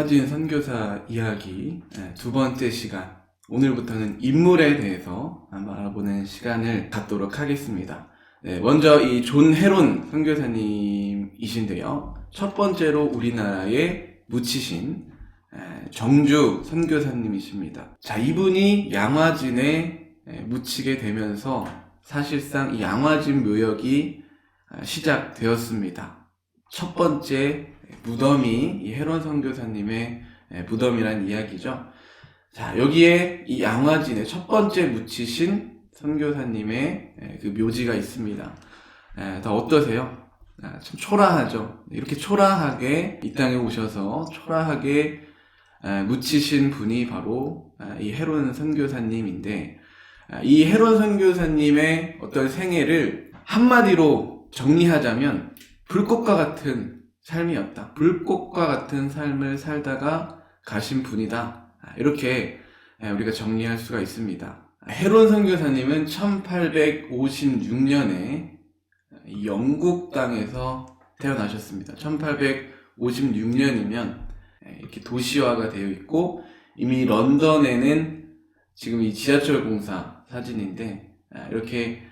양화진 선교사 이야기 예, 두 번째 시간. 오늘부터는 인물에 대해서 한번 알아보는 시간을 갖도록 하겠습니다. 네, 먼저 이 존 헤론 선교사님이신데요. 첫 번째로 우리나라에 묻히신 예, 정주 선교사님이십니다. 자, 이분이 양화진에 예, 묻히게 되면서 사실상 이 양화진 묘역이 아, 시작되었습니다. 첫 번째 무덤이 이 헤론 선교사님의 예, 무덤이란 이야기죠. 자, 여기에 이 양화진의 첫 번째 묻히신 선교사님의 예, 그 묘지가 있습니다. 예, 다 어떠세요? 아, 참 초라하죠. 이렇게 초라하게 이 땅에 오셔서 초라하게 에, 묻히신 분이 바로 아, 이 헤론 선교사님인데 아, 이 헤론 선교사님의 어떤 생애를 한마디로 정리하자면 불꽃과 같은 삶이었다. 불꽃과 같은 삶을 살다가 가신 분이다. 아, 이렇게 에, 우리가 정리할 수가 있습니다. 헤론 선교사님은 1856년에 영국 땅에서 태어나셨습니다. 1856년이면 이렇게 도시화가 되어 있고 이미 런던에는 지금 이 지하철 공사 사진인데 아, 이렇게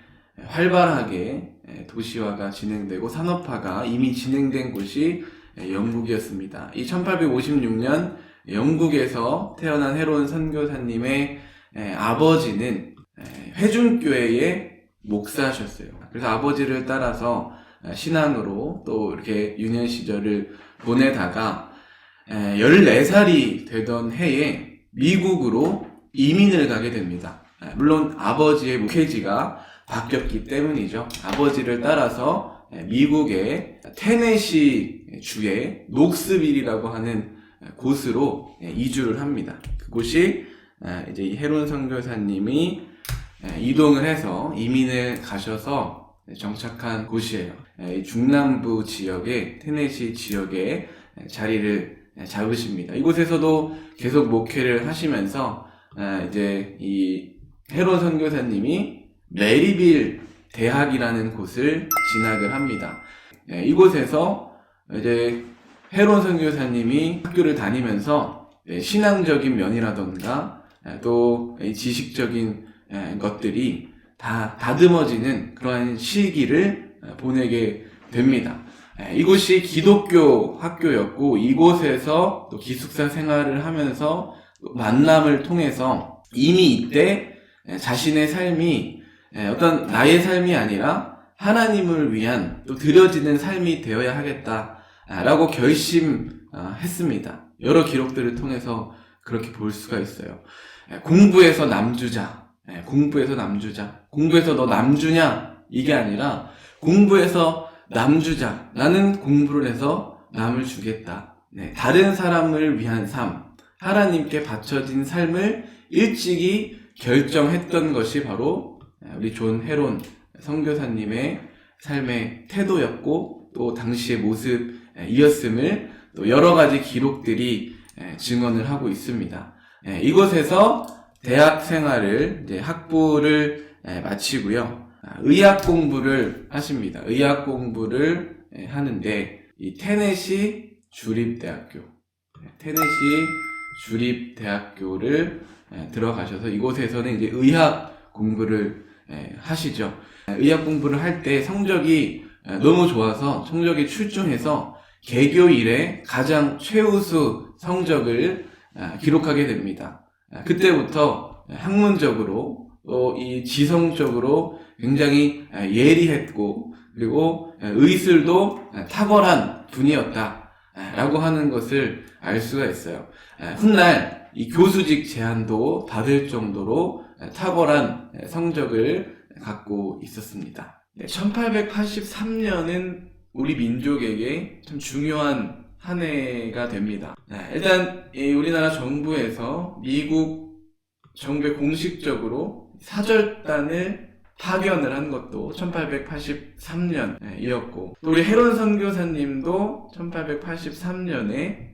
활발하게 도시화가 진행되고 산업화가 이미 진행된 곳이 영국이었습니다. 이 1856년 영국에서 태어난 헤론 선교사님의 아버지는 회중교회의 목사셨어요. 그래서 아버지를 따라서 신앙으로 또 이렇게 유년 시절을 보내다가 14살이 되던 해에 미국으로 이민을 가게 됩니다. 물론 아버지의 목회지가 바뀌었기 때문이죠. 아버지를 따라서 미국의 테네시 주의 녹스빌이라고 하는 곳으로 이주를 합니다. 그곳이 이제 이 헤론 선교사님이 이동을 해서 이민을 가셔서 정착한 곳이에요. 이 중남부 지역의 테네시 지역에 자리를 잡으십니다. 이곳에서도 계속 목회를 하시면서 이제 이 헤론 선교사님이 메리빌 대학이라는 곳을 진학을 합니다. 이곳에서 이제 헤론 선교사님이 학교를 다니면서 신앙적인 면이라던가 또 지식적인 것들이 다 다듬어지는 그러한 시기를 보내게 됩니다. 이곳이 기독교 학교였고 이곳에서 또 기숙사 생활을 하면서 만남을 통해서 이미 이때 자신의 삶이 어떤 나의 삶이 아니라 하나님을 위한 또 드려지는 삶이 되어야 하겠다라고 결심했습니다. 여러 기록들을 통해서 그렇게 볼 수가 있어요. 공부에서 남주자, 공부에서 남주자, 공부에서 너 남주냐 이게 아니라 공부에서 남주자. 나는 공부를 해서 남을 주겠다. 네, 다른 사람을 위한 삶, 하나님께 바쳐진 삶을 일찍이 결정했던 것이 바로 우리 존 헤론 선교사님의 삶의 태도였고 또 당시의 모습이었음을 또 여러 가지 기록들이 증언을 하고 있습니다. 이곳에서 대학 생활을 학부를 마치고요. 아, 의학 공부를 하십니다. 의학 공부를 예, 하는데 이 테네시 주립대학교, 예, 테네시 주립대학교를 예, 들어가셔서 이곳에서는 이제 의학 공부를 하시죠. 의학 공부를 할 때 성적이 너무 좋아서 성적이 출중해서 개교 이래 가장 최우수 성적을 아, 기록하게 됩니다. 아, 그때부터 학문적으로 또 이 지성적으로 굉장히 예리했고 그리고 의술도 탁월한 분이었다 라고 하는 것을 알 수가 있어요. 훗날 이 교수직 제한도 받을 정도로 탁월한 성적을 갖고 있었습니다. 1883년은 우리 민족에게 참 중요한 한 해가 됩니다. 일단 우리나라 정부에서 미국 정부에 공식적으로 사절단을 파견을 한 것도 1883년이었고 또 우리 헤론 선교사님도 1883년에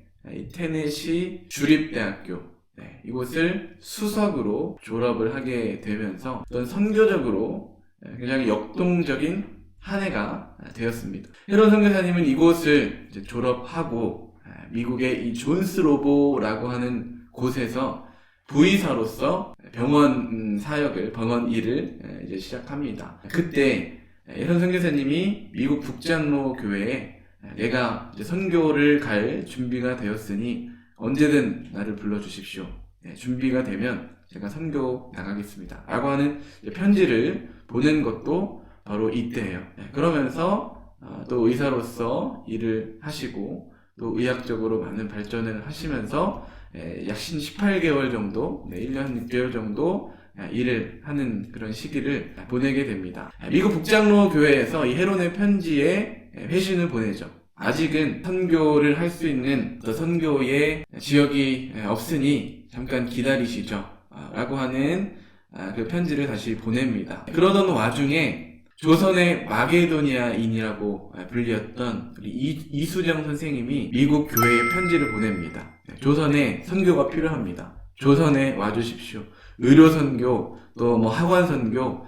테네시 주립대학교 네, 이곳을 수석으로 졸업을 하게 되면서 어떤 선교적으로 굉장히 역동적인 한 해가 되었습니다. 헤론 선교사님은 이곳을 졸업하고 에, 미국의 이 존스로보라고 하는 곳에서 부의사로서 병원 음, 사역을 병원 일을 에, 이제 시작합니다. 그때 혜론 선교사님이 미국 북장로 교회에 내가 선교를 갈 준비가 되었으니 언제든 나를 불러주십시오. 예, 준비가 되면 제가 선교 나가겠습니다. 라고 하는 편지를 보낸 것도 바로 이때예요. 예, 그러면서 어, 또 의사로서 일을 하시고 또 의학적으로 많은 발전을 하시면서 예, 약 18개월 정도, 네, 1년 6개월 정도 예, 일을 하는 그런 시기를 보내게 됩니다. 예, 미국 북장로 교회에서 이 헤론의 편지에 예, 회신을 보내죠. 아직은 선교를 할 수 있는 선교의 지역이 예, 없으니 잠깐 기다리시죠. 아, 라고 하는 아, 그 편지를 다시 보냅니다. 그러던 와중에 조선의 마게도니아인이라고 불리었던 우리 이- 이수정 선생님이 미국 교회에 편지를 보냅니다. 네, 조선에 선교가 필요합니다. 조선에 와주십시오. 의료 선교, 또 뭐 학원 선교, 아,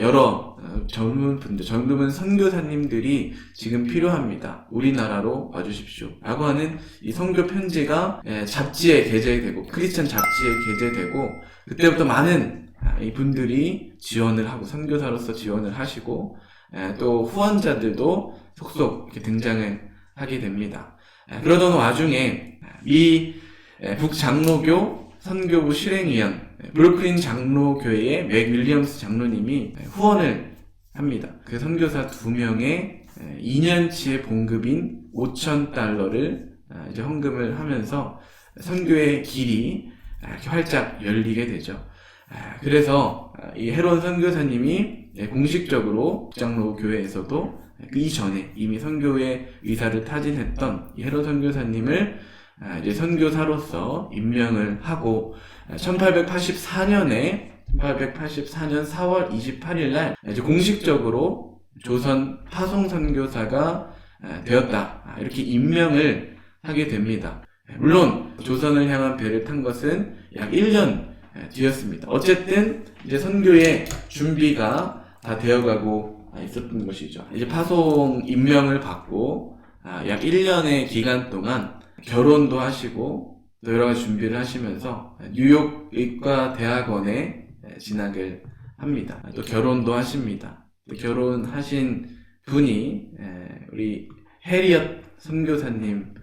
여러 어, 젊은 분들, 젊은 선교사님들이 지금 필요합니다. 우리나라로 와주십시오. 라고 하는 이 선교 편지가 예, 잡지에 게재되고, 크리스천 잡지에 게재되고, 그때부터 많은 아, 이 분들이 지원을 하고, 선교사로서 지원을 하시고, 예, 또 후원자들도 속속 등장을 하게 됩니다. 예, 그러던 와중에 미 예, 북장로교 선교부 실행위원 예, 브루클린 장로교회의 맥 윌리엄스 장로님이 예, 후원을 합니다. 그 선교사 두 명의 2년치의 봉급인 5천 달러를 아, 이제 헌금을 하면서 선교의 길이 아, 이렇게 활짝 열리게 되죠. 아, 그래서 아, 이 헤론 선교사님이 예, 공식적으로 장로 교회에서도 그 이전에 이미 선교의 의사를 타진했던 이 헤론 선교사님을 아, 이제 선교사로서 임명을 하고 1884년에 1884년 4월 28일 날 이제 공식적으로 조선 파송 선교사가 아, 되었다 아, 이렇게 임명을 하게 됩니다. 물론 조선을 향한 배를 탄 것은 약 1년 뒤였습니다. 어쨌든 이제 선교의 준비가 다 되어가고 있었던 것이죠. 이제 파송 임명을 받고 아, 약 1년의 기간 동안 결혼도 하시고 또 여러 가지 준비를 하시면서 뉴욕 의과 대학원에 진학을 합니다. 또 결혼도 하십니다. 또 결혼하신 분이 에, 우리 해리엇 선교사님이신데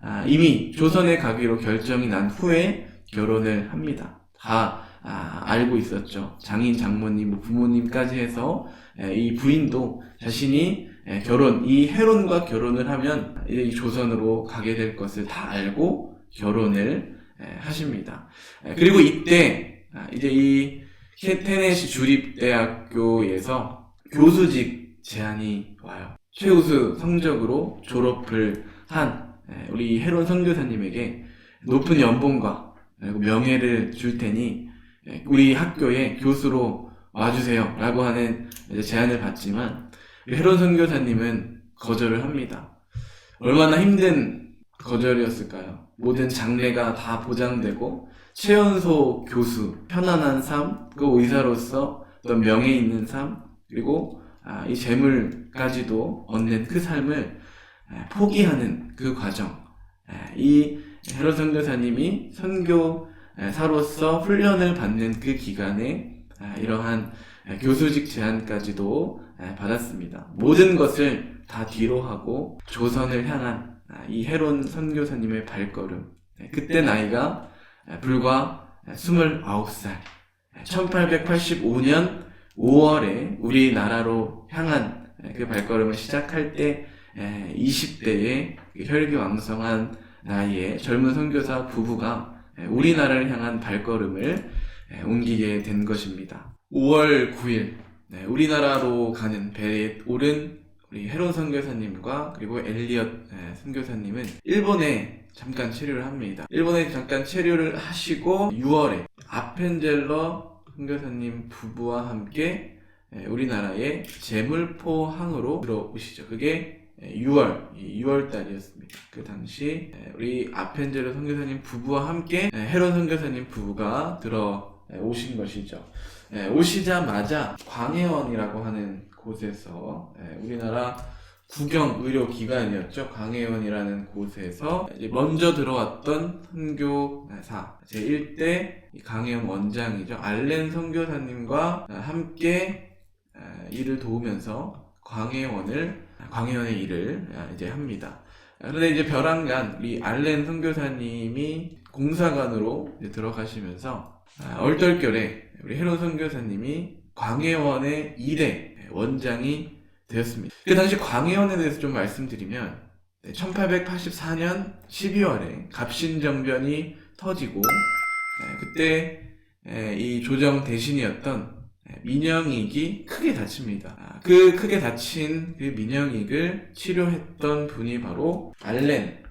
아, 이미 조선에 가기로 결정이 난 후에 결혼을 합니다. 다 아, 알고 있었죠. 장인, 장모님, 뭐 부모님까지 해서 에, 이 부인도 자신이 에, 결혼, 이 헤론과 결혼을 하면 이 조선으로 가게 될 것을 다 알고 결혼을 에, 하십니다. 에, 그리고 이때 아, 이제 이 테네시 주립대학교에서 교수직 제안이 와요. 최우수 성적으로 졸업을 한 에, 우리 헤론 선교사님에게 높은 연봉과 명예를 줄 테니 예, 우리 학교에 교수로 와주세요 라고 하는 제안을 받지만 헤론 선교사님은 거절을 합니다. 얼마나 힘든 거절이었을까요? 모든 장래가 다 보장되고 최연소 교수, 편안한 삶, 그 의사로서 어떤 명예 있는 삶, 그리고 아, 이 재물까지도 얻는 그 삶을 아, 포기하는 그 과정. 아, 이 헤롯 선교사님이 선교사로서 훈련을 받는 그 기간에 아, 이러한 교수직 제안까지도 아, 받았습니다. 모든 것을 다 뒤로 하고 조선을 향한 아, 이 헤론 선교사님의 발걸음. 네, 그때 나이가 아, 불과 29살. 1885년 5월에 우리나라로 향한 그 발걸음을 시작할 때 20대의 혈기왕성한 나이에 젊은 선교사 부부가 우리나라를 향한 발걸음을 옮기게 된 것입니다. 5월 9일 우리나라로 가는 배에 오른 우리 헤론 선교사님과 그리고 엘리엇 선교사님은 일본에 잠깐 체류를 합니다. 일본에 잠깐 체류를 하시고 6월에 아펜젤러 선교사님 부부와 함께 우리나라의 제물포항으로 들어오시죠. 그게 6월, 6월 달이었습니다. 그 당시 우리 아펜젤러 선교사님 부부와 함께 헤론 선교사님 부부가 들어 오신 것이죠. 오시자마자 광해원이라고 하는 곳에서 우리나라 국영 의료 기관이었죠. 광해원이라는 곳에서 먼저 들어왔던 선교사 제1대 강해원 원장이죠. 알렌 선교사님과 함께 일을 도우면서 광해원을 광해원의 일을 이제 합니다. 그런데 이제 벼랑간 우리 알렌 선교사님이 공사관으로 들어가시면서 아, 얼떨결에 우리 헤론 선교사님이 광해원의 2대 원장이 되었습니다. 그 당시 광해원에 대해서 좀 말씀드리면 1884년 12월에 갑신정변이 터지고 에, 그때 에, 이 조정 대신이었던 에, 민영익이 크게 다칩니다. 아, 그 크게 다친 그 민영익을 치료했던 분이 바로 알렌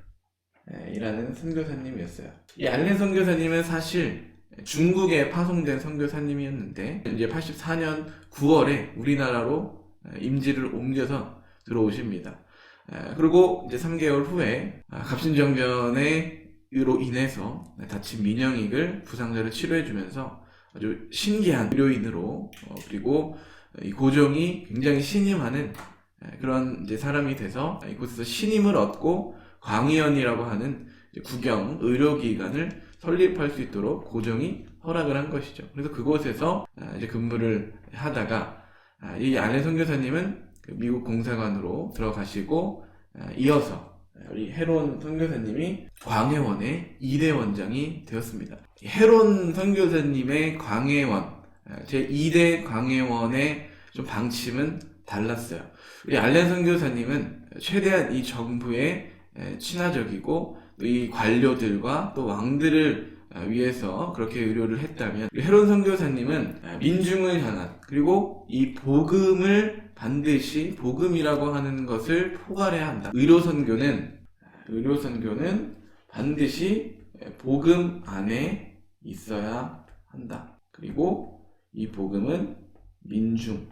에, 이라는 선교사님이었어요. 이 알렌 선교사님은 사실 중국에 파송된 선교사님이었는데 이제 84년 9월에 우리나라로 임지를 옮겨서 들어오십니다. 에, 그리고 이제 3개월 후에 아, 갑신정변으로 인해서 다친 민영익을 부상자를 치료해주면서 아주 신기한 의료인으로 어, 그리고 이 고종이 굉장히 신임하는 에, 그런 이제 사람이 돼서 이곳에서 신임을 얻고 광의원이라고 하는 국영 의료기관을 설립할 수 있도록 고종이 허락을 한 것이죠. 그래서 그곳에서 아, 이제 근무를 하다가 아, 이 알렌 선교사님은 그 미국 공사관으로 들어가시고 아, 이어서 우리 헤론 선교사님이 광해원의 2대 원장이 되었습니다. 이 헤론 선교사님의 광해원 제 2대 광해원의 좀 방침은 달랐어요. 우리 알렌 선교사님은 최대한 이 정부에 에, 친화적이고 또 이 관료들과 또 왕들을 아, 위해서 그렇게 의료를 했다면 헤론 선교사님은 아, 민중을 향한 그리고 이 복음을 반드시 복음이라고 하는 것을 포괄해야 한다. 의료 선교는 의료 선교는 반드시 복음 안에 있어야 한다. 그리고 이 복음은 민중에게로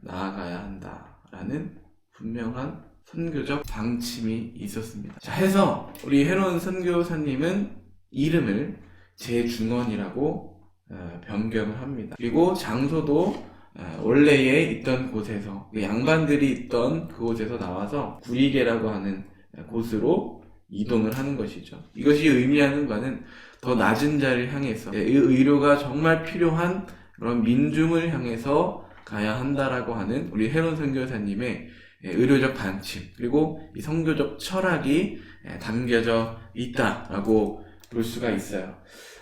나아가야 한다라는 분명한 선교적 방침이 있었습니다. 자, 해서 우리 헤론 선교사님은 이름을 제중원이라고 어, 변경을 합니다. 그리고 장소도 어, 원래에 있던 곳에서 그 양반들이 있던 그곳에서 나와서 구리계라고 하는 곳으로 이동을 하는 것이죠. 이것이 의미하는 바는 더 낮은 자를 향해서 이 의료가 정말 필요한 그런 민중을 향해서 가야 한다라고 하는 우리 헤론 선교사님의 예, 의료적 반침 그리고 이 성교적 철학이 예, 담겨져 있다라고 볼 수가 있어요.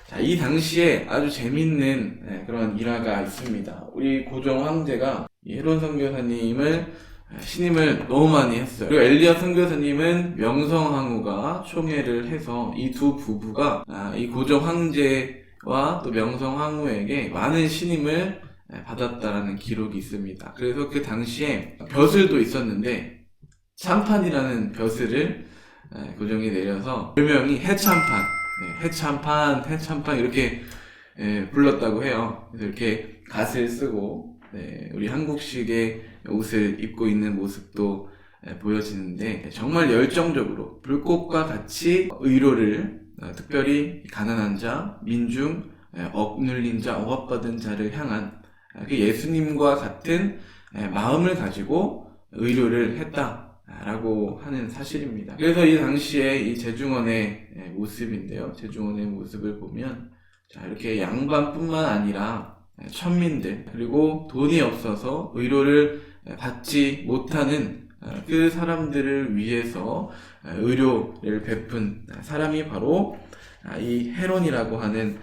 자, 이 당시에 아주 재밌는 예, 그런 일화가 있습니다. 우리 고종 황제가 이 헤론 선교사님을 신임을 너무 많이 했어요. 그리고 엘리엇 선교사님은 명성황후가 총애를 해서 이 두 부부가 아, 이 고종 황제와 또 명성황후에게 많은 신임을 네, 받았다라는 기록이 있습니다. 그래서 그 당시에 벼슬도 있었는데 참판이라는 벼슬을 네, 고종이 내려서 별명이 해참판, 네, 해참판, 해참판 이렇게 불렀다고 해요. 그래서 이렇게 갓을 쓰고 우리 한국식의 옷을 입고 있는 모습도 보여지는데 정말 열정적으로 불꽃과 같이 의료를 어, 특별히 가난한 자, 민중, 억눌린 자, 억압받은 자를 향한 그 예수님과 같은 마음을 가지고 의료를 했다라고 하는 사실입니다. 그래서 이 당시에 이 제중원의 모습인데요. 제중원의 모습을 보면 자, 이렇게 양반뿐만 아니라 천민들 그리고 돈이 없어서 의료를 받지 못하는 그 사람들을 위해서 의료를 베푼 사람이 바로 이 헤론이라고 하는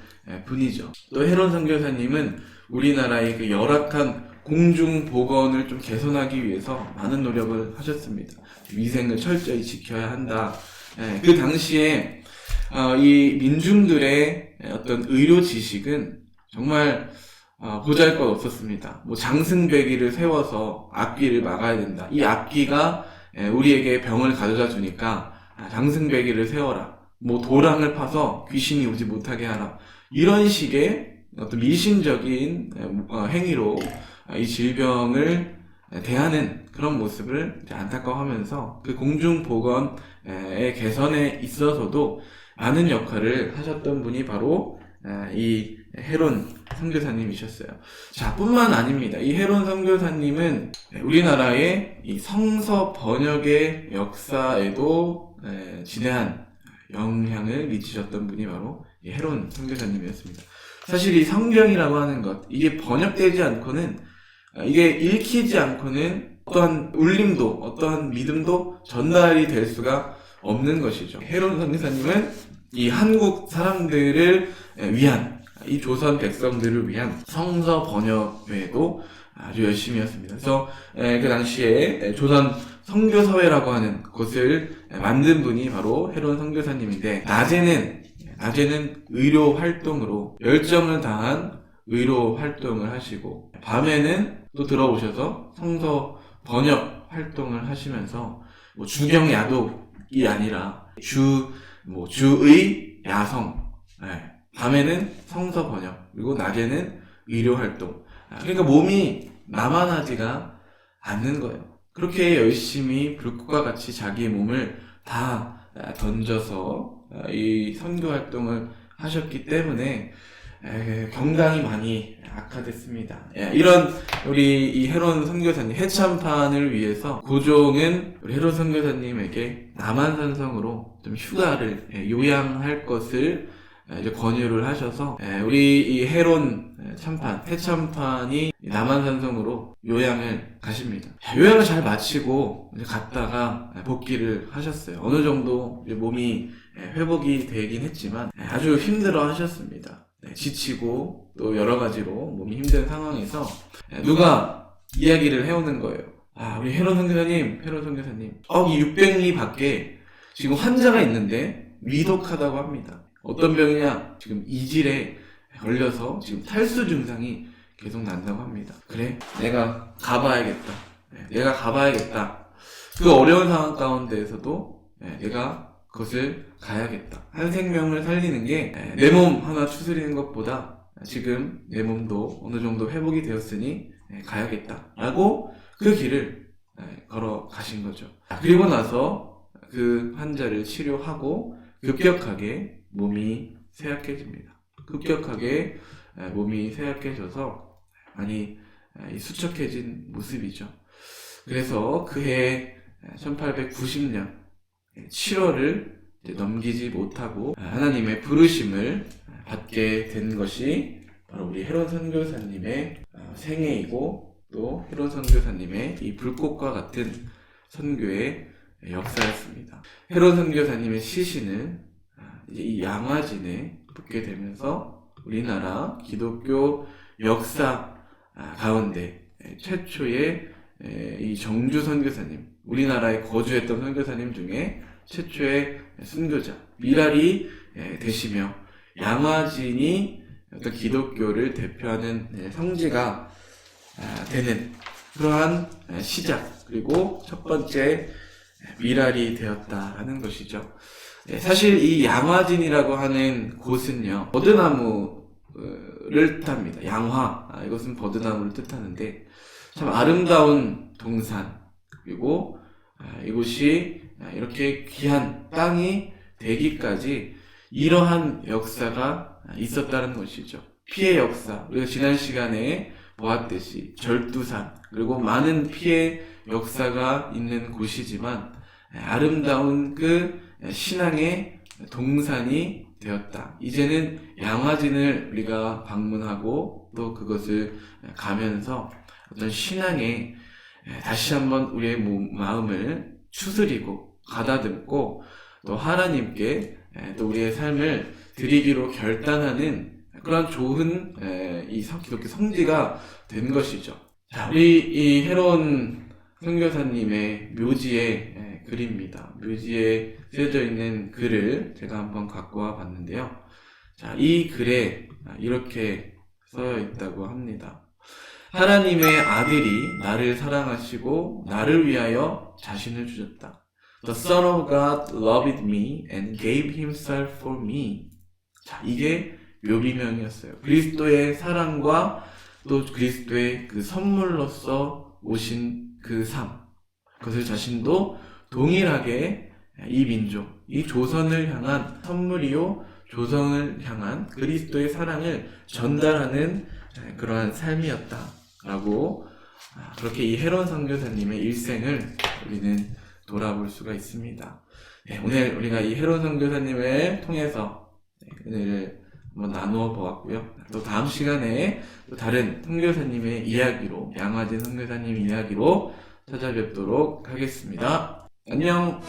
분이죠. 또 헤론 선교사님은 우리나라의 그 열악한 공중 보건을 좀 개선하기 위해서 많은 노력을 하셨습니다. 위생을 철저히 지켜야 한다. 예, 그 당시에 어, 이 민중들의 어떤 의료 지식은 정말 어, 보잘 것 없었습니다. 뭐 장승배기를 세워서 앞귀를 막아야 된다. 이 앞귀가 예, 우리에게 병을 가져다 주니까 아, 장승배기를 세워라. 뭐 도랑을 파서 귀신이 오지 못하게 하라. 이런 식의 어떤 미신적인 어, 행위로 이 질병을 대하는 그런 모습을 안타까워하면서 그 공중 보건의 개선에 있어서도 많은 역할을 하셨던 분이 바로 이 헤론 선교사님이셨어요. 자, 뿐만 아닙니다. 이 헤론 선교사님은 우리나라의 이 성서 번역의 역사에도 에, 지대한 영향을 미치셨던 분이 바로 이 헤론 선교사님이었습니다. 사실 이 성경이라고 하는 것, 이게 번역되지 않고는, 아, 이게 읽히지 않고는 어떠한 울림도, 어떠한 믿음도 전달이 될 수가 없는 것이죠. 헤론 선교사님은 이 한국 사람들을 위한, 이 조선 백성들을 위한 성서 번역 외에도 아주 열심히 했습니다. 그래서 에, 그 당시에 조선 선교사회라고 하는 곳을 만든 분이 바로 헤론 선교사님인데 낮에는 낮에는 의료 활동으로 열정을 다한 의료 활동을 하시고 밤에는 또 들어오셔서 성서 번역 활동을 하시면서 뭐 주경 야독이 아니라 주 뭐 주의 야성 예. 밤에는 성서 번역 그리고 낮에는 의료 활동 아, 그러니까 몸이 나만하지가 않는 거예요. 그렇게 열심히 불꽃과 같이 자기의 몸을 다 아, 던져서 아, 이 선교 활동을 하셨기 때문에 에, 건강이 많이 악화됐습니다. 예, 이런 우리 이 헤론 선교사님 해참판을 위해서 고종은 우리 헤론 선교사님에게 남한산성으로 좀 휴가를 예, 요양할 것을 에, 이제 권유를 하셔서 에, 우리 이 헤론 참판 해참판이 남한산성으로 요양을 가십니다. 자, 요양을 잘 마치고 갔다가 복귀를 하셨어요. 어느 정도 몸이 회복이 되긴 했지만 아주 힘들어 하셨습니다. 네, 지치고 또 여러 가지로 몸이 힘든 상황에서 누가 이야기를 해오는 거예요. 아, 우리 헤론 선교사님, 헤론 선교사님. 어, 이 600리 밖에 지금 환자가 있는데 위독하다고 합니다. 어떤 병이냐? 지금 이질에 걸려서 지금 탈수 증상이 계속 난다고 합니다. 그래, 내가 가봐야겠다. 네, 내가 가봐야겠다. 그 어려운 상황 가운데에서도 네, 내가 그것을 가야겠다. 한 생명을 살리는 게 내 몸 하나 추스리는 것보다 지금 내 몸도 어느 정도 회복이 되었으니 네, 가야겠다. 라고 그 길을 네, 걸어 가신 거죠. 그리고 나서 그 환자를 치료하고 급격하게 몸이 쇠약해집니다. 급격하게 에, 몸이 쇠약해져서 많이 수척해진 모습이죠. 그래서 그해 1890년 7월을 넘기지 못하고 하나님의 부르심을 받게 된 것이 바로 우리 헤론 선교사님의 어, 생애이고 또 헤론 선교사님의 이 불꽃과 같은 선교의 역사였습니다. 헤론 선교사님의 시신은 아, 이제 이 양화진에 붙게 되면서 우리나라 기독교 역사 아, 가운데 최초의 에, 이 정주 선교사님, 우리나라에 거주했던 선교사님 중에 최초의 순교자, 미랄이 에, 되시며 양화진이 어떤 기독교를 대표하는 에, 성지가 아, 되는 그러한 에, 시작 그리고 첫 번째 미랄이 되었다라는 것이죠. 네, 사실 이 양화진이라고 하는 곳은요 버드나무를 뜻합니다. 양화 아, 이것은 버드나무를 뜻하는데 참 아름다운 동산 그리고 아, 이곳이 아, 이렇게 귀한 땅이 되기까지 이러한 역사가 있었다는 것이죠. 피해 역사 우리가 지난 시간에 보았듯이 절두산 그리고 많은 피해 역사가 있는 곳이지만 아름다운 그 신앙의 동산이 되었다. 이제는 양화진을 우리가 방문하고 또 그것을 가면서 어떤 신앙에 다시 한번 우리의 마음을 추스리고 가다듬고 또 하나님께 또 우리의 삶을 드리기로 결단하는 그런 좋은 이 기독교 성지가 된 것이죠. 자, 우리 이 헤론 선교사님의 묘지의 글입니다. 묘지에 쓰여져 있는 글을 제가 한번 갖고 와 봤는데요. 자, 이 글에 이렇게 써여 있다고 합니다. 하나님의 아들이 나를 사랑하시고 나를 위하여 자신을 주셨다. The Son of God loved me and gave himself for me. 자, 이게 묘비명이었어요. 그리스도의 사랑과 또 그리스도의 그 선물로서 오신 그 삶. 그것을 자신도 동일하게 이 민족, 이 조선을 향한 선물이요, 조성을 향한 그리스도의 사랑을 전달하는 에, 그러한 삶이었다라고 아, 그렇게 이 헤론 선교사님의 일생을 우리는 돌아볼 수가 있습니다. 네, 오늘 우리가 이 헤론 선교사님을 통해서 네, 은혜를 한번 나누어 보았고요. 또 다음 시간에 또 다른 선교사님의 이야기로 양화진 선교사님 이야기로 찾아뵙도록 하겠습니다. 안녕.